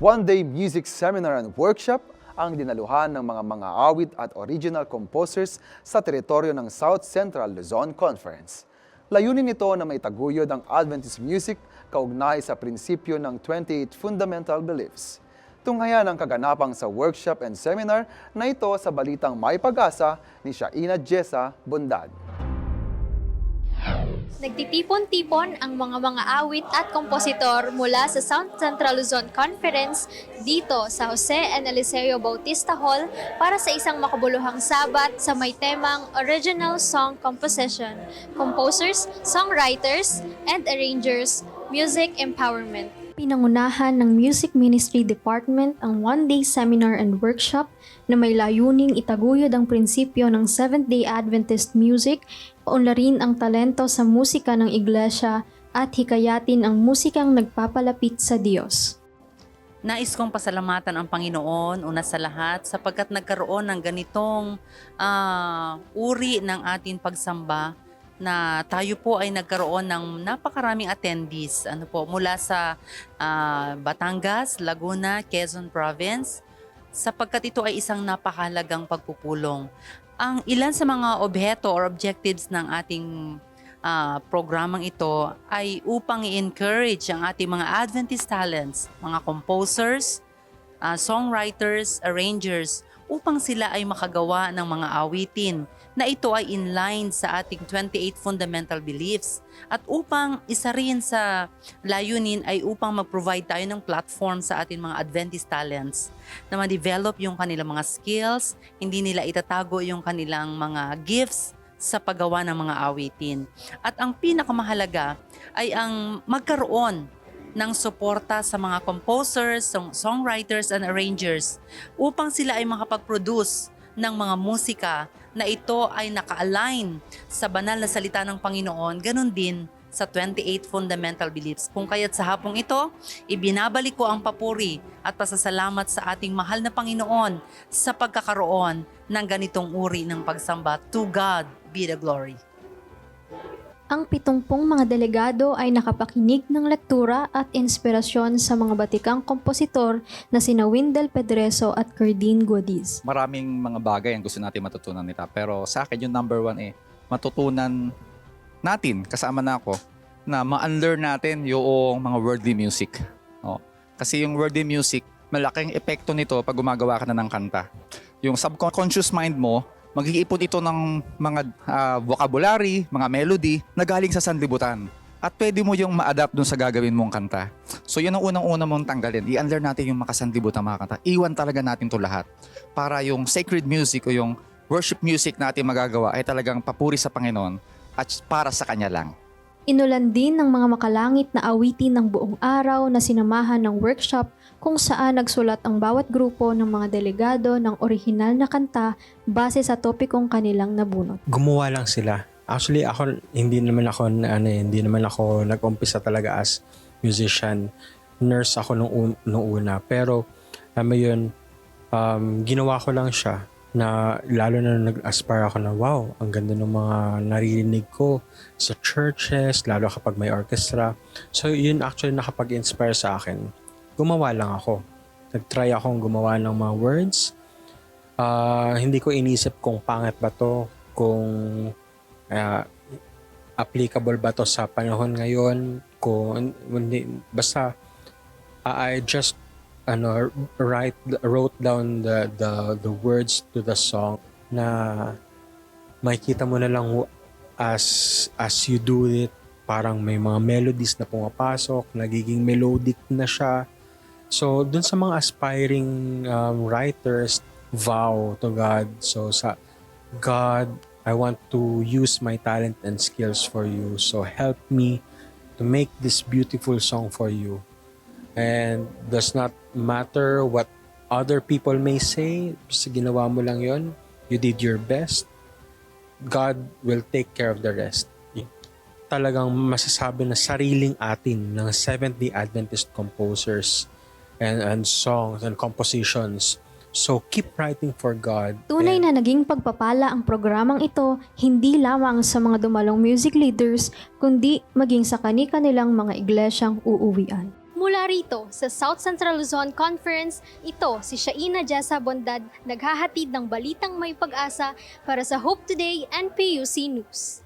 One-day music seminar and workshop ang dinaluhan ng mga mga awit at original composers sa teritoryo ng South Central Luzon Conference. Layunin nito na maitaguyod ang Adventist music kaugnay sa prinsipyo ng 28 Fundamental Beliefs. Tunghayan ang kaganapang sa workshop and seminar na ito sa balitang May Pag-asa ni Shaina Jessa Bundad. Nagtitipon-tipon ang mga mga awit at kompositor mula sa South Central Luzon Conference dito sa Jose and Eliseo Bautista Hall para sa isang makabuluhang sabat sa may temang Original Song Composition, Composers, Songwriters, and Arrangers, Music Empowerment. Pinangunahan ng Music Ministry Department ang one-day seminar and workshop na may layuning itaguyod ang prinsipyo ng Seventh-day Adventist music, paunlarin ang talento sa musika ng iglesia at hikayatin ang musikang nagpapalapit sa Diyos. Nais kong pasalamatan ang Panginoon una sa lahat sapagkat nagkaroon ng ganitong ah, uri ng ating pagsamba na tayo po ay nagkaroon ng napakaraming attendees ano po mula sa ah, Batangas, Laguna, Quezon Province sapagkat ito ay isang napakahalagang pagpupulong. Ang ilan sa mga objeto or objectives ng ating ah, programang ito ay upang i-encourage ang ating mga Adventist talents, mga composers, ah, songwriters, arrangers, upang sila ay makagawa ng mga awitin na ito ay in line sa ating 28 fundamental beliefs at upang isa rin sa layunin ay upang mag-provide tayo ng platform sa ating mga Adventist talents na ma-develop yung kanilang mga skills, hindi nila itatago yung kanilang mga gifts sa paggawa ng mga awitin. At ang pinakamahalaga ay ang magkaroon ng suporta sa mga composers, song- songwriters, and arrangers upang sila ay makapag-produce ng mga musika na ito ay naka-align sa banal na salita ng Panginoon, ganun din sa 28 fundamental beliefs. Kung kaya't sa hapong ito, ibinabalik ko ang papuri at pasasalamat sa ating mahal na Panginoon sa pagkakaroon ng ganitong uri ng pagsamba. To God be the glory. Ang pitungpong mga delegado ay nakapakinig ng lektura at inspirasyon sa mga batikang kompositor na sina Windel Pedreso at Cardine Guadiz. maraming mga bagay ang gusto natin matutunan nila. Pero sa akin, yung number one eh, matutunan natin, kasama na ako, na ma-unlearn natin yung mga worldly music. Oh. Kasi yung worldly music, malaking epekto nito pag gumagawa ka na ng kanta. Yung subconscious mind mo, mag-iipon ito ng mga ah, vocabulary, mga melody na galing sa sanlibutan. At pwede mo yung ma-adapt dun sa gagawin mong kanta. So yun ang unang-una mong tanggalin. I-unlearn natin yung makasanlibutan mga kanta. Iwan talaga natin to lahat. Para yung sacred music o yung worship music natin magagawa ay talagang papuri sa Panginoon at para sa Kanya lang. Inulan din ng mga makalangit na awitin ng buong araw na sinamahan ng workshop kung saan nagsulat ang bawat grupo ng mga delegado ng orihinal na kanta base sa topikong kanilang nabunot. gumawa lang sila. Actually, ako, hindi naman ako, ano, eh, hindi naman ako nag-umpisa talaga as musician. Nurse ako nung, un- nung una. Pero, alam mo yun, um, ginawa ko lang siya na lalo na nag-aspire ako na wow, ang ganda ng mga naririnig ko sa churches, lalo kapag may orchestra. So, yun actually nakapag-inspire sa akin. Gumawa lang ako. Nag-try akong gumawa ng mga words. Ah, hindi ko inisip kung pangit ba to, kung ah, applicable ba to sa panahon ngayon, kung hindi, basta ah, I just ano write wrote down the the the words to the song na makikita mo na lang as as you do it parang may mga melodies na pumapasok nagiging melodic na siya. So dun sa mga aspiring um, writers vow to God. So sa God I want to use my talent and skills for you. So help me to make this beautiful song for you. And does not matter what other people may say basta ginawa mo lang yon you did your best God will take care of the rest. Talagang masasabi na sariling atin ng Seventh-day Adventist composers and, and songs and compositions. So keep writing for God Tunay na naging pagpapala ang programang ito hindi lamang sa mga dumalong music leaders kundi maging sa kani-kanilang mga iglesyang uuwian. Mula rito sa South Central Luzon Conference, ito si Shaina Jessa Bondad naghahatid ng balitang may pag-asa para sa Hope Today and PUC News.